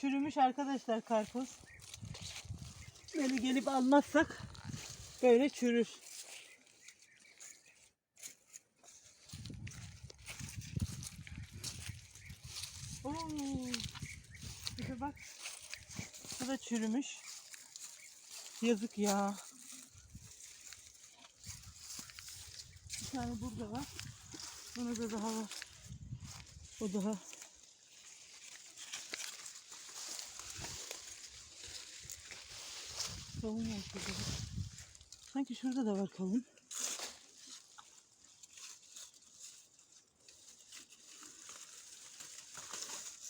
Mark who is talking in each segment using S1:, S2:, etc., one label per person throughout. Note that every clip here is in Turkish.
S1: Çürümüş arkadaşlar karpuz. Böyle gelip almazsak böyle çürür. Oo. Bir bak. Bu da çürümüş. Yazık ya. Bir tane burada var. Burada daha var. O daha. Kavun var. Sanki şurada da var kavun.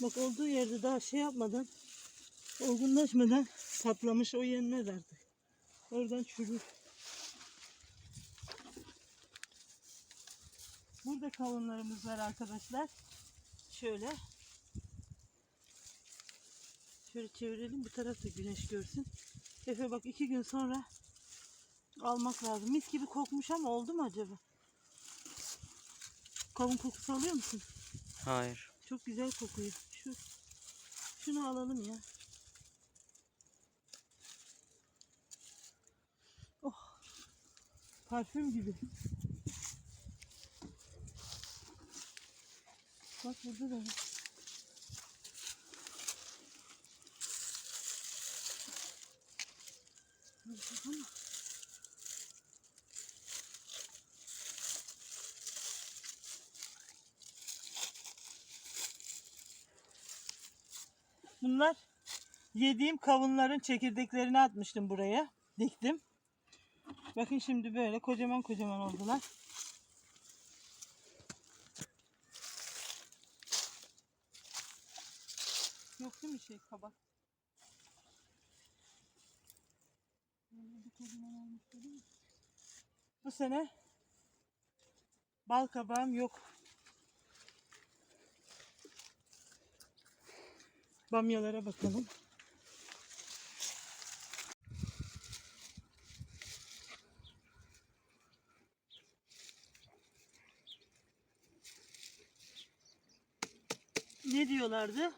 S1: Bak olduğu yerde daha şey yapmadan, olgunlaşmadan patlamış o yenmez artık. Oradan çürür. Burada kavunlarımız var arkadaşlar. Şöyle. Şöyle çevirelim bu tarafta güneş görsün. Efe bak iki gün sonra almak lazım. Mis gibi kokmuş ama oldu mu acaba? Kavun kokusu alıyor musun?
S2: Hayır.
S1: Çok güzel kokuyor. Şu şunu alalım ya. Oh. Parfüm gibi. Bak burada da var. Bunlar yediğim kavunların çekirdeklerini atmıştım buraya. Diktim. Bakın şimdi böyle kocaman kocaman oldular. Yok değil mi şey kabak? Böyle bir kocaman olmuş değil mi? Bu sene bal kabağım yok. Bamyalara bakalım. Ne diyorlardı?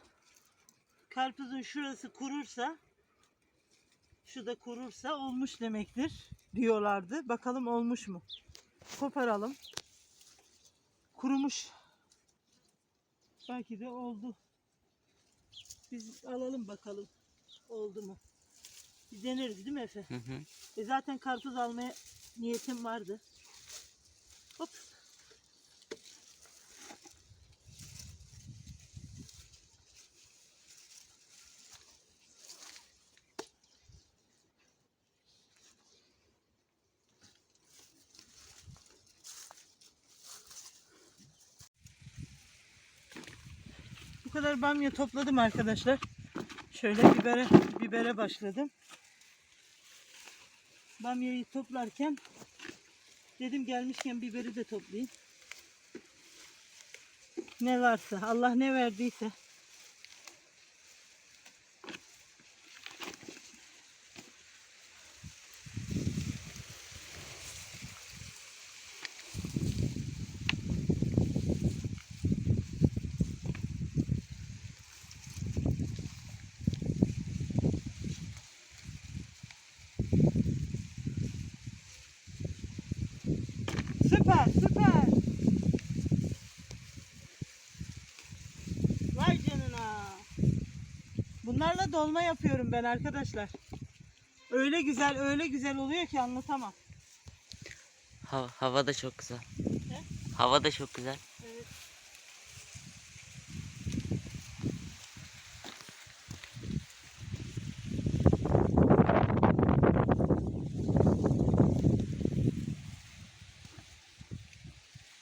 S1: Karpuzun şurası kurursa şu da kurursa olmuş demektir diyorlardı. Bakalım olmuş mu? Koparalım. Kurumuş. Belki de oldu. Biz alalım bakalım. Oldu mu? Bir deneriz değil mi Efe?
S2: Hı hı.
S1: E zaten karpuz almaya niyetim vardı. Hop. Bu bamya topladım arkadaşlar. Şöyle bibere, bibere başladım. Bamyayı toplarken dedim gelmişken biberi de toplayayım. Ne varsa Allah ne verdiyse. Süper süper. Vay canına. Bunlarla dolma yapıyorum ben arkadaşlar. Öyle güzel öyle güzel oluyor ki anlatamam.
S2: Ha, hava da çok güzel.
S1: Ne?
S2: Hava da çok güzel.
S1: Evet.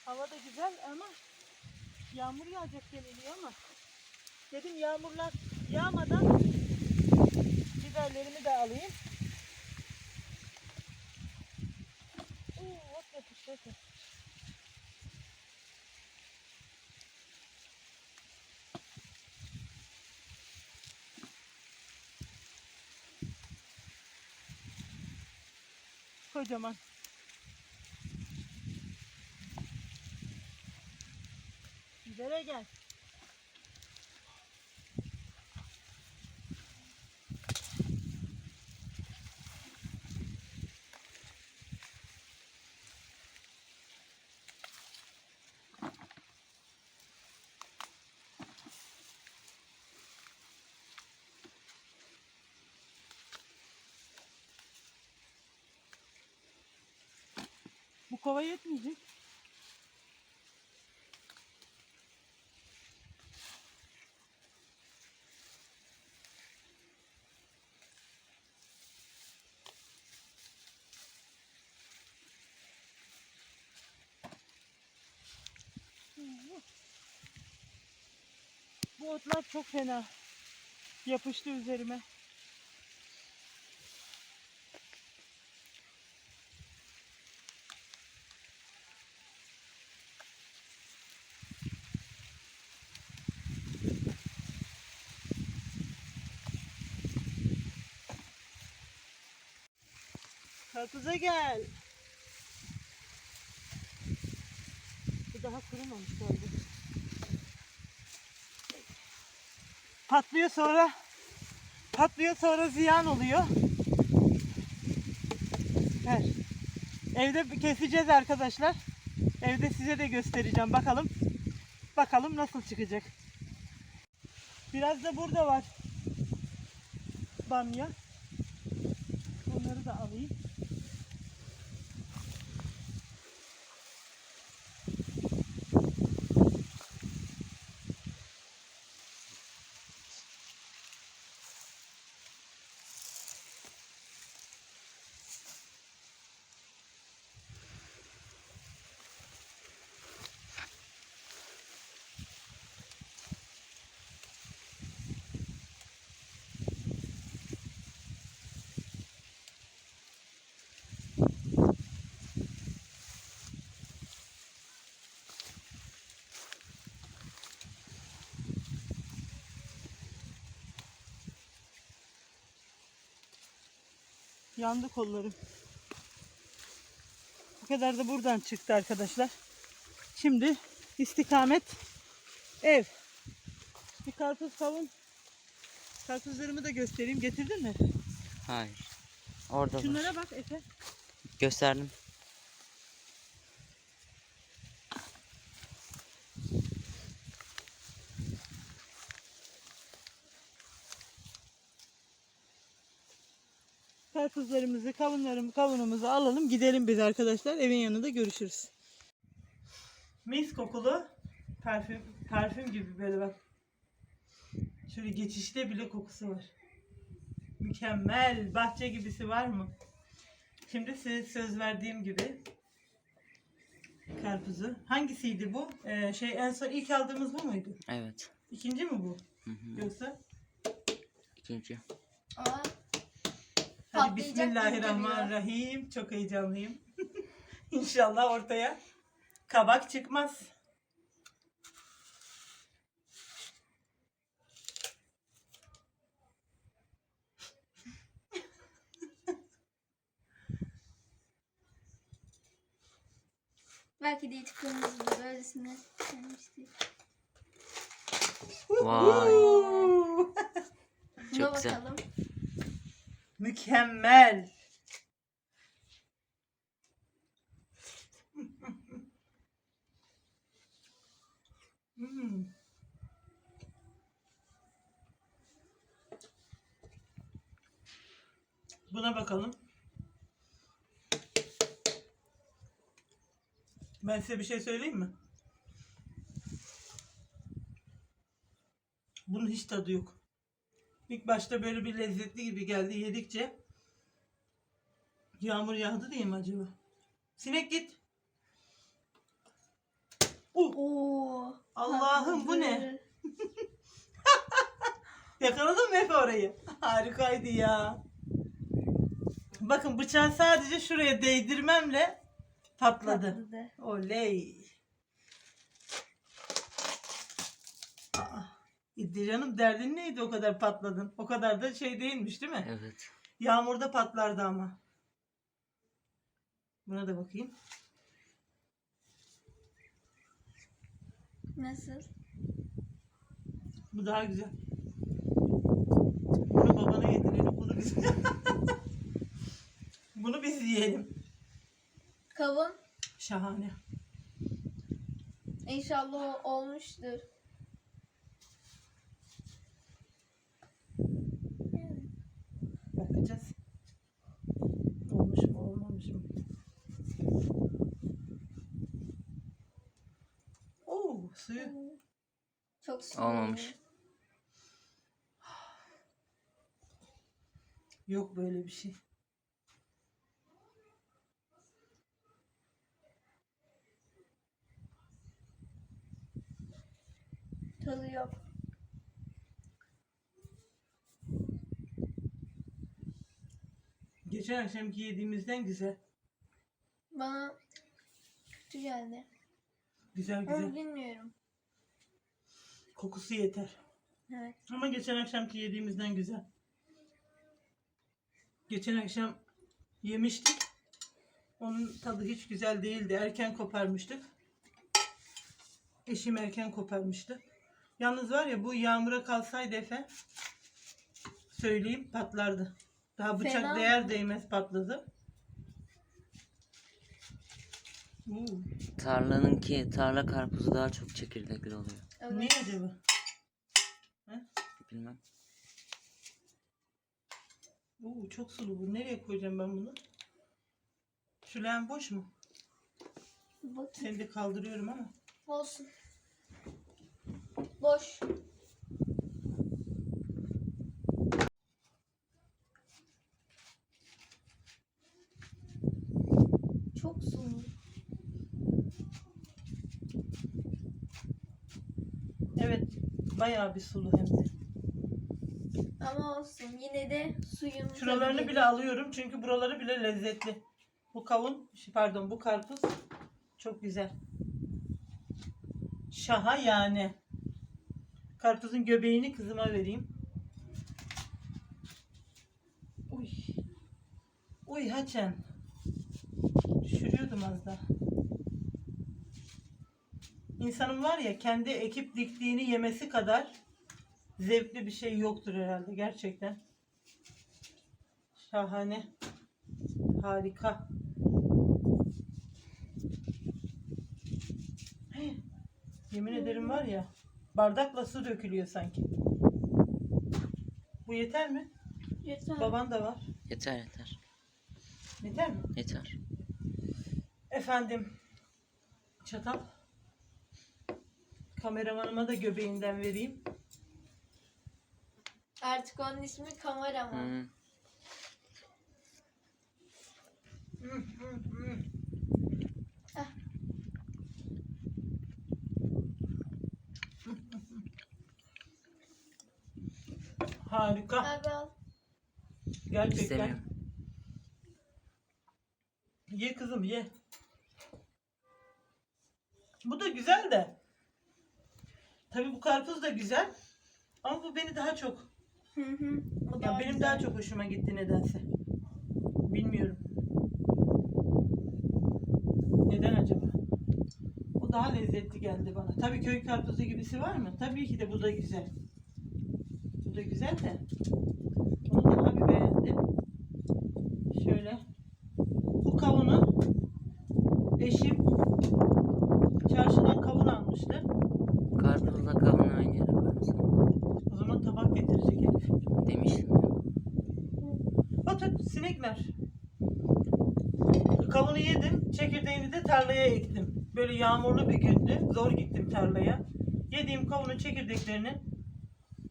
S1: Hava da güzel ama yağmur yağacak deniliyor ama dedim yağmurlar yağmadan biberlerimi de alayım. Oo, ot yapıştı. ot yapıştı. Kocaman. Üzere gel. Bu kova yetmeyecek. Bu otlar çok fena. Yapıştı üzerime. Karpuza gel. Bu daha kurumamış galiba. Patlıyor sonra patlıyor sonra ziyan oluyor. Ver. Evde keseceğiz arkadaşlar. Evde size de göstereceğim. Bakalım. Bakalım nasıl çıkacak. Biraz da burada var. Bamya. Onları da alayım. Yandı kollarım. Bu kadar da buradan çıktı arkadaşlar. Şimdi istikamet ev. Bir karpuz kavun. Karpuzlarımı da göstereyim. Getirdin mi?
S2: Hayır. Orada var.
S1: Şunlara bak Efe.
S2: Gösterdim.
S1: Karpuzlarımızı, kavunlarımı, kavunumuzu alalım. Gidelim biz arkadaşlar. Evin yanında görüşürüz. Mis kokulu parfüm, parfüm gibi böyle bak. Şöyle geçişte bile kokusu var. Mükemmel. Bahçe gibisi var mı? Şimdi size söz verdiğim gibi karpuzu. Hangisiydi bu? Ee, şey en son ilk aldığımız bu muydu?
S2: Evet.
S1: İkinci mi bu?
S2: Hı hı.
S1: Yoksa?
S2: İkinci.
S3: Aa, Patlayacak
S1: Bismillahirrahmanirrahim. Çok heyecanlıyım. İnşallah ortaya kabak çıkmaz.
S3: belki de itiklerinizde böylesine sevmiştik.
S2: Vay.
S3: Buna
S2: Çok güzel.
S3: bakalım.
S1: Mükemmel. Hmm. Buna bakalım. Ben size bir şey söyleyeyim mi? Bunun hiç tadı yok. İlk başta böyle bir lezzetli gibi geldi yedikçe. Yağmur yağdı diye mi acaba? Sinek git. Uh,
S3: Oo.
S1: Allah'ım bu ne? Yakaladın mı Efe orayı? Harikaydı ya. Bakın bıçağı sadece şuraya değdirmemle patladı.
S3: Patladı.
S1: Oley. Hanım derdin neydi o kadar patladın? O kadar da şey değilmiş değil mi?
S2: Evet.
S1: Yağmurda patlardı ama. Buna da bakayım.
S3: Nasıl?
S1: Bu daha güzel. Bunu babana yedirelim. Bunu biz Bunu biz yiyelim.
S3: Kavun.
S1: Şahane.
S3: İnşallah olmuştur.
S1: Bakacağız. Olmuş mu olmamış mı? suyu.
S3: Çok sulu.
S2: Olmamış.
S1: Yok böyle bir şey.
S3: Tadı yok.
S1: Geçen akşamki yediğimizden güzel.
S3: Bana kötü geldi.
S1: Güzel güzel.
S3: bilmiyorum.
S1: Kokusu yeter.
S3: Evet.
S1: Ama geçen akşamki yediğimizden güzel. Geçen akşam yemiştik. Onun tadı hiç güzel değildi. Erken koparmıştık. Eşim erken koparmıştı. Yalnız var ya bu yağmura kalsaydı Efe söyleyeyim patlardı. Daha bıçak
S3: Fena.
S1: değer değmez patladı. Oo,
S2: Tarlanınki tarla karpuzu daha çok çekirdekli oluyor.
S3: Evet.
S1: niye acaba?
S2: Bilmem.
S1: Oo, çok sulu bu. Nereye koyacağım ben bunu? Şu leğen boş mu?
S3: Bakayım.
S1: Seni de kaldırıyorum ama.
S3: Olsun. Boş. Çok sulu.
S1: Evet. Bayağı bir sulu hem de.
S3: Ama olsun. Yine de suyun
S1: Şuralarını bile alıyorum çünkü buraları bile lezzetli. Bu kavun, şey, pardon bu karpuz çok güzel. Şaha yani. Karpuzun göbeğini kızıma vereyim. Uy. Uy haçen. Düşürüyordum az daha. İnsanın var ya kendi ekip diktiğini yemesi kadar zevkli bir şey yoktur herhalde gerçekten. Şahane. Harika. Yemin ederim var ya bardakla su dökülüyor sanki. Bu yeter mi?
S3: Yeter.
S1: Baban da var.
S2: Yeter yeter.
S1: Yeter mi?
S2: Yeter.
S1: Efendim. Çatal. Kameramanıma da göbeğinden vereyim.
S3: Artık onun ismi kameraman. Ah.
S1: Harika.
S3: Abi al.
S1: Gerçekten.
S2: İstemiyorum.
S1: Ye kızım ye. Bu da güzel de. Tabii bu karpuz da güzel. Ama bu beni daha çok,
S3: Hı hı.
S1: Ya benim
S3: güzel.
S1: daha çok hoşuma gitti nedense. Bilmiyorum. Neden acaba? O daha lezzetli geldi bana. Tabii köy karpuzu gibisi var mı? Tabii ki de bu da güzel. Bu da güzel de. Onu daha bir beğendim. Kavunu yedim. Çekirdeğini de tarlaya ektim. Böyle yağmurlu bir gündü. Zor gittim tarlaya. Yediğim kavunun çekirdeklerini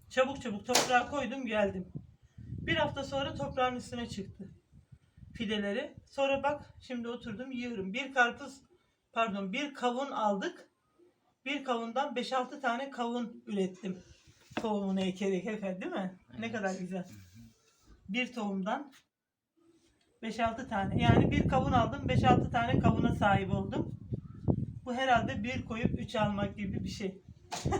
S1: çabuk çabuk toprağa koydum geldim. Bir hafta sonra toprağın üstüne çıktı. Fideleri. Sonra bak şimdi oturdum yiyorum. Bir karpuz pardon bir kavun aldık. Bir kavundan 5-6 tane kavun ürettim. Tohumunu ekerek efendim değil mi? Ne
S2: Evet.
S1: kadar güzel. Bir tohumdan 5-6 tane. Yani bir kavun aldım 5-6 tane kavuna sahip oldum. Bu herhalde bir koyup 3 almak gibi bir şey.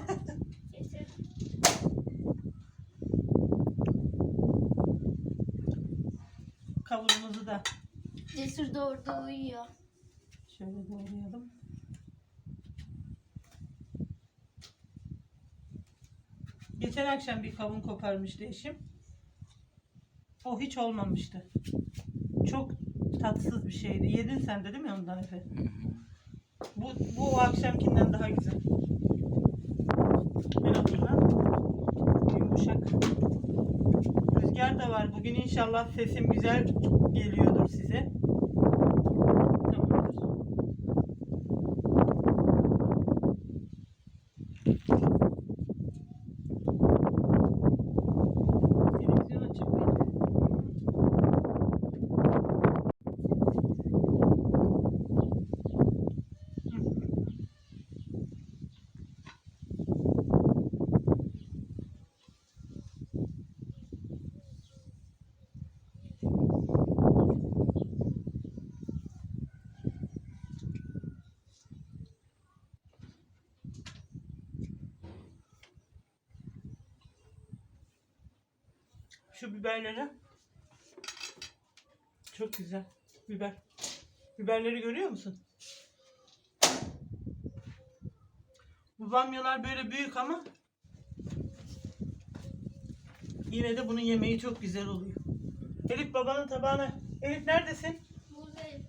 S1: Kavunumuzu da
S3: Cesur da orada uyuyor.
S1: şöyle doğrayalım. Geçen akşam bir kavun koparmıştı eşim. O hiç olmamıştı. Çok tatsız bir şeydi. Yedin sen de değil mi ondan Efe? Bu, bu o akşamkinden daha güzel. Ben hatırlam. Yumuşak. Rüzgar da var. Bugün inşallah sesim güzel geliyordur size. Şu biberleri. Çok güzel. Biber. Biberleri görüyor musun? Bu bamyalar böyle büyük ama yine de bunun yemeği çok güzel oluyor. Elif babanın tabağına. Elif neredesin?
S3: Buradayım.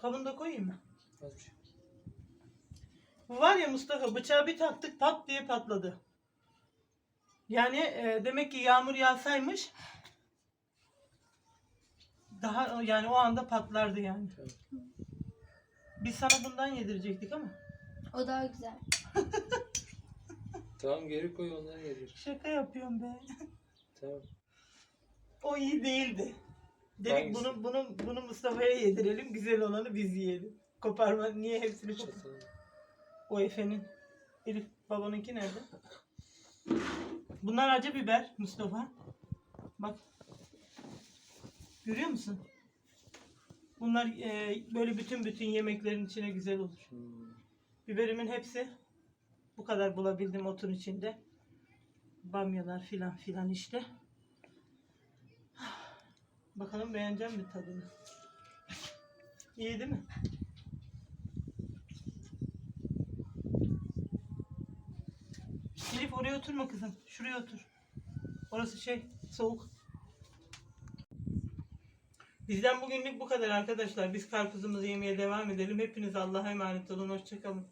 S1: Kavunu da koyayım mı? Bu var ya Mustafa bıçağı bir taktık pat diye patladı. Yani e, demek ki yağmur yağsaymış daha yani o anda patlardı yani. Biz sana bundan yedirecektik ama
S3: O daha güzel.
S4: Tamam geri koy onları yedir.
S1: şaka yapıyorum be.
S4: Tamam.
S1: O iyi değildi. Dedik
S4: Hangisi?
S1: bunu bunu bunu Mustafa'ya yedirelim güzel olanı biz yiyelim. Koparma niye hepsini kopar? O Efe'nin. Elif babanınki nerede? Bunlar acı biber Mustafa. Bak. Görüyor musun? Bunlar e, böyle bütün bütün yemeklerin içine güzel olur.
S4: Hmm.
S1: Biberimin hepsi bu kadar bulabildim otun içinde. Bamyalar filan filan işte. Bakalım beğenecek mi tadını? İyi değil mi? Oraya oturma kızım. Şuraya otur. Orası şey soğuk. Bizden bugünlük bu kadar arkadaşlar. Biz karpuzumuzu yemeye devam edelim. Hepiniz Allah'a emanet olun. Hoşçakalın.